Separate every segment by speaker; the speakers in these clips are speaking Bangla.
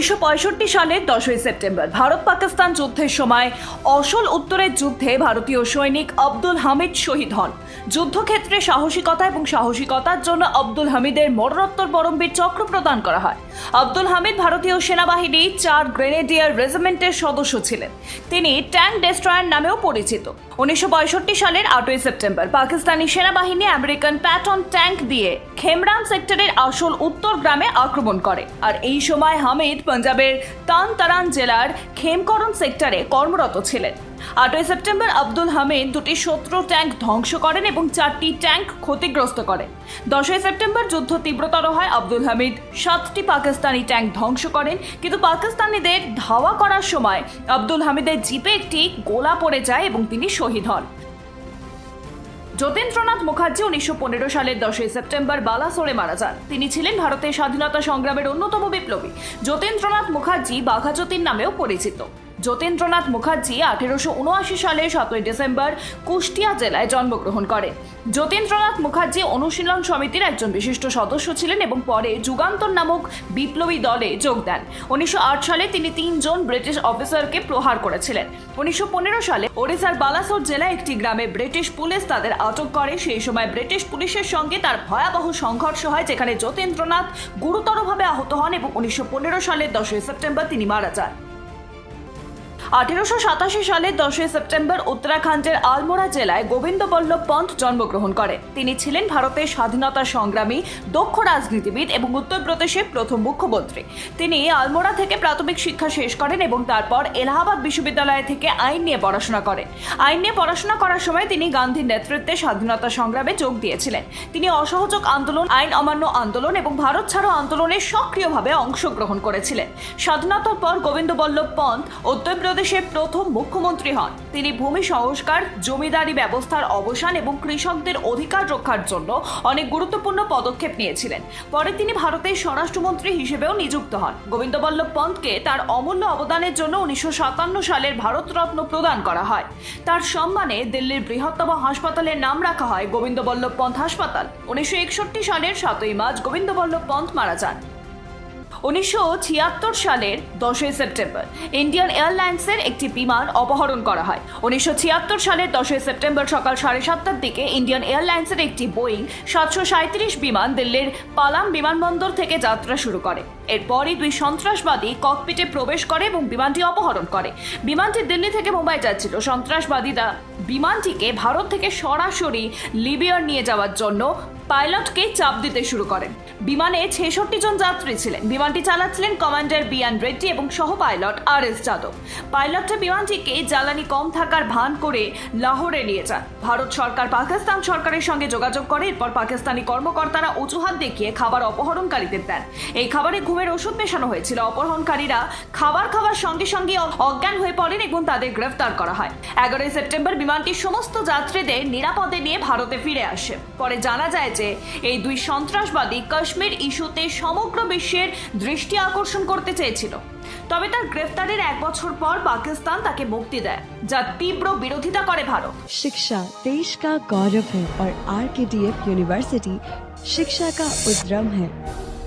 Speaker 1: উনিশশো সালের দশই সেপ্টেম্বর, ভারত পাকিস্তান যুদ্ধের সময় অসল উত্তরের যুদ্ধে ভারতীয় সৈনিক আব্দুল হামিদ শহীদ হন। যুদ্ধক্ষেত্রে সাহসিকতা এবং সাহসিকতার জন্য আব্দুল হামিদের মরণোত্তর পরমবীর চক্র প্রদান করা হয়। আব্দুল হামিদ ভারতীয় সেনাবাহিনী চার গ্রেনেডিয়ার রেজিমেন্টের সদস্য ছিলেন। তিনি ট্যাঙ্ক ডেস্ট্রয়ার নামেও পরিচিত। উনিশশো পঁয়ষট্টি সালের আটই সেপ্টেম্বর, পাকিস্তানি সেনাবাহিনী আমেরিকান প্যাটন ট্যাঙ্ক দিয়ে খেমরান সেক্টরের আসল উত্তর গ্রামে আক্রমণ করে। আর এই সময় হামিদ পাঞ্জাবের তান তারান জেলার খেমকরণ সেক্টরে কর্মরত ছিলেন। আটই সেপ্টেম্বর আব্দুল হামিদ দুটি শত্রু ট্যাঙ্ক ধ্বংস করেন এবং চারটি ট্যাঙ্ক ক্ষতিগ্রস্ত করেন। দশই সেপ্টেম্বর যুদ্ধ তীব্রতর হয়। আব্দুল হামিদ সাতটি পাকিস্তানি ট্যাঙ্ক ধ্বংস করেন, কিন্তু পাকিস্তানিদের ধাওয়া করার সময় আব্দুল হামিদের জিপে একটি গোলা পড়ে যায় এবং তিনি শহীদ হন। যতীন্দ্রনাথ মুখার্জি উনিশশো পনেরো সালের দশই সেপ্টেম্বর বালাসোরে মারা যান। তিনি ছিলেন ভারতের স্বাধীনতা সংগ্রামের অন্যতম বিপ্লবী। যতীন্দ্রনাথ মুখার্জি বাঘাযতীন নামেও পরিচিত। যতীন্দ্রনাথ মুখার্জি আঠেরোশো উনআশি সালের সতেরোই ডিসেম্বর কুষ্টিয়া জেলায় জন্মগ্রহণ করেন। যতীন্দ্রনাথ মুখার্জি অনুশীলন সমিতির একজন বিশিষ্ট সদস্য ছিলেন এবং পরে যুগান্তর নামক বিপ্লবী দলে যোগ দেন। উনিশশো আট সালে তিনি তিনজন ব্রিটিশ অফিসারকে প্রহার করেছিলেন। উনিশশো পনেরো সালে ওড়িশার বালাসোর জেলায় একটি গ্রামে ব্রিটিশ পুলিশ তাদের আটক করে। সেই সময় ব্রিটিশ পুলিশের সঙ্গে তার ভয়াবহ সংঘর্ষ হয়, যেখানে যতীন্দ্রনাথ গুরুতরভাবে আহত হন এবং উনিশশো পনেরো সালের দশই সেপ্টেম্বর তিনি মারা যান। আঠেরোশো সাতাশি সালের দশই সেপ্টেম্বর উত্তরাখণ্ডের আলমোড়া জেলায় গোবিন্দ বল্লভ পন্থ জন্মগ্রহণ করেন তিনি ছিলেন ভারতের স্বাধীনতা সংগ্রামী, দক্ষ রাজনীতিবিদ এবং উত্তরপ্রদেশের প্রথম মুখ্যমন্ত্রী। তিনি আলমোড়া থেকে প্রাথমিক শিক্ষা শেষ করেন এবং তারপর এলাহাবাদ বিশ্ববিদ্যালয় থেকে আইন নিয়ে পড়াশোনা করেন। আইন নিয়ে পড়াশোনা করার সময় তিনি গান্ধীর নেতৃত্বে স্বাধীনতা সংগ্রামে যোগ দিয়েছিলেন। তিনি অসহযোগ আন্দোলন, আইন অমান্য আন্দোলন এবং ভারত ছাড়ো আন্দোলনে সক্রিয়ভাবে অংশগ্রহণ করেছিলেন। স্বাধীনতার পর গোবিন্দ বল্লভ পন্থ উত্তরপ্রদেশের প্রথম মুখ্যমন্ত্রী হন। তিনি ভূমি সংস্কার, জমিদারি ব্যবস্থার অবসান এবং কৃষকদের অধিকার রক্ষার জন্য অনেক গুরুত্বপূর্ণ পদক্ষেপ নিয়েছিলেন। পরে তিনি ভারতের স্বরাষ্ট্রমন্ত্রী হিসেবেও নিযুক্ত হন। গোবিন্দ বল্লভ পন্থকে তার অমূল্য অবদানের জন্য উনিশশো সাতান্ন সালের ভারতরত্ন প্রদান করা হয়। তার সম্মানে দিল্লির বৃহত্তম হাসপাতালের নাম রাখা হয় গোবিন্দ বল্লভ পন্থ হাসপাতাল। উনিশশো একষট্টি সালের সাতই মার্চ গোবিন্দ বল্লভ পন্থ মারা যান। উনিশশো ছিয়াত্তর সালের দশই সেপ্টেম্বর ইন্ডিয়ান এয়ারলাইন্সের একটি বিমান অপহরণ করা হয়। উনিশশো ছিয়াত্তর সালের দশই সেপ্টেম্বর সকাল সাড়ে সাতটার দিকে ইন্ডিয়ান এয়ারলাইন্সের একটি বোয়িং সাতশো বিমান দিল্লির পালাম বিমানবন্দর থেকে যাত্রা শুরু করে। এরপরই দুই সন্ত্রাসবাদী ককপিটে প্রবেশ করে এবং বিমানটি অপহরণ করে। বিমানটি দিল্লি থেকে মুম্বাই যাচ্ছিল। সন্ত্রাসবাদীরা বিমানটিকে ভারত থেকে সরাসরি লিবিয়ার নিয়ে যাওয়ার জন্য পাইলটকে চাপ দিতে শুরু করেন। বিমানে ছেষট্টি জন যাত্রী ছিলেন। বিমানটি চালাচ্ছিলেন কমান্ডার বি বিয়ান রেড্ডি এবং সহ পাইলট আর এস যাদব। পাইলটটা বিমানটিকে জ্বালানি কম থাকার ভান করে লাহোরে নিয়ে যান। ভারত সরকার পাকিস্তান সরকারের সঙ্গে যোগাযোগ করে। এরপর পাকিস্তানি কর্মকর্তারা অজুহাত দেখিয়ে খাবার অপহরণকারীদের দেন। এই খাবারে ঘুমের ওষুধ মেশানো হয়েছিল অপহরণকারীরা খাবার খাওয়ার সঙ্গে সঙ্গে অজ্ঞান হয়ে পড়েন এবং তাদের গ্রেফতার করা হয় এগারোই সেপ্টেম্বর বিমানটি সমস্ত যাত্রীদের নিরাপদে নিয়ে ভারতে ফিরে আসে পরে জানা যায় যে এই দুই সন্ত্রাসবাদী কাশ্মীর ইস্যুতে সমগ্র বিশ্বের দৃষ্টি আকর্ষণ করতে চেয়েছিল তবে তার গ্রেফতারের এক বছর পর পাকিস্তান তাকে মুক্তি দেয় যা তীব্র বিরোধিতা করে ভারত
Speaker 2: शिक्षा देश का गौरव है और are K D F university शिक्षा का उद्रम है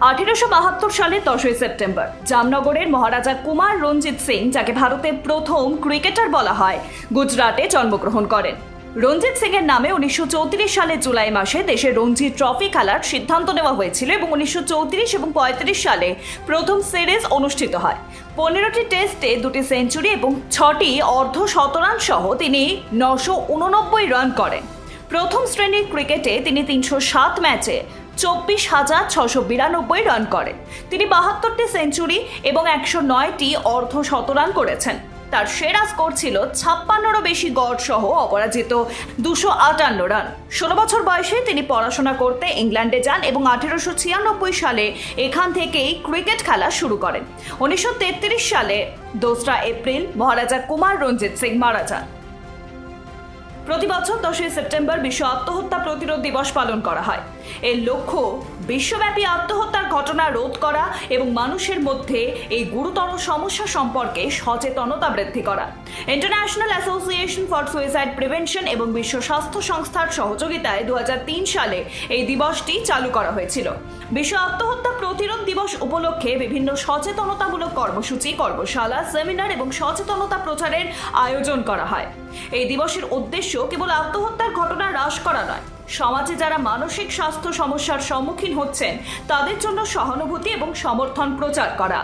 Speaker 1: আঠেরোশো বাহাত্তর সালের দশই সেপ্টেম্বর। জামনগরের মহারাজা কুমার রঞ্জিত সিং, যাকে ভারতের প্রথম ক্রিকেটার বলা হয়, গুজরাটে জন্মগ্রহণ করেন। রঞ্জিত সিং এর নামে উনিশশো সালের জুলাই মাসে দেশে রঞ্জি ট্রফি খেলার সিদ্ধান্ত নেওয়া হয়েছিল এবং উনিশশো চৌত্রিশ এবং পঁয়ত্রিশ সালে প্রথম সিরিজ অনুষ্ঠিত হয়। পনেরোটি টেস্টে দুটি সেঞ্চুরি এবং ছটি অর্ধ শতরান সহ তিনি নশো উননব্বই রান করেন। প্রথম শ্রেণির ক্রিকেটে তিনি তিনশো সাত ম্যাচে চব্বিশ হাজার ছশো বিরানব্বই রান করেন। তিনি বাহাত্তরটি সেঞ্চুরি এবং একশো নয়টি অর্ধ শতরান করেছেন। তার সেরা স্কোর ছিল ছাপ্পান্নরও বেশি গড় সহ অপরাজিত দুশো আটান্ন রান। ষোলো বছর বয়সে তিনি পড়াশোনা করতে ইংল্যান্ডে যান এবং আঠেরোশো ছিয়ানব্বই সালে এখান থেকেই ক্রিকেট খেলা শুরু করেন। উনিশশো তেত্রিশ সালে দোসরা এপ্রিল মহারাজা কুমার রঞ্জিত সিং মারা যান। প্রতি বছর দশই সেপ্টেম্বর বিশ্ব আত্মহত্যা প্রতিরোধ দিবস পালন করা হয়। এর লক্ষ্য বিশ্বব্যাপী আত্মহত্যার ঘটনা রোধ করা এবং মানুষের মধ্যে এই গুরুতর সমস্যা সম্পর্কে সচেতনতা বৃদ্ধি করা। International association for suicide prevention এবং বিশ্ব স্বাস্থ্য সংস্থার সহযোগিতায় দু হাজার তিন সালে এই দিবসটি চালু করা হয়েছিল। বিশ্ব আত্মহত্যা প্রতিরোধ দিবস উপলক্ষে বিভিন্ন সচেতনতামূলক কর্মসূচি, কর্মশালা, সেমিনার এবং সচেতনতা প্রচারের আয়োজন করা হয়। এই দিবসের উদ্দেশ্য কেবল আত্মহত্যার ঘটনা হ্রাস করা নয়। সমাজে যারা মানসিক স্বাস্থ্য সমস্যার সম্মুখীন হচ্ছেন, তাদের জন্য সহানুভূতি এবং সমর্থন প্রচার করা।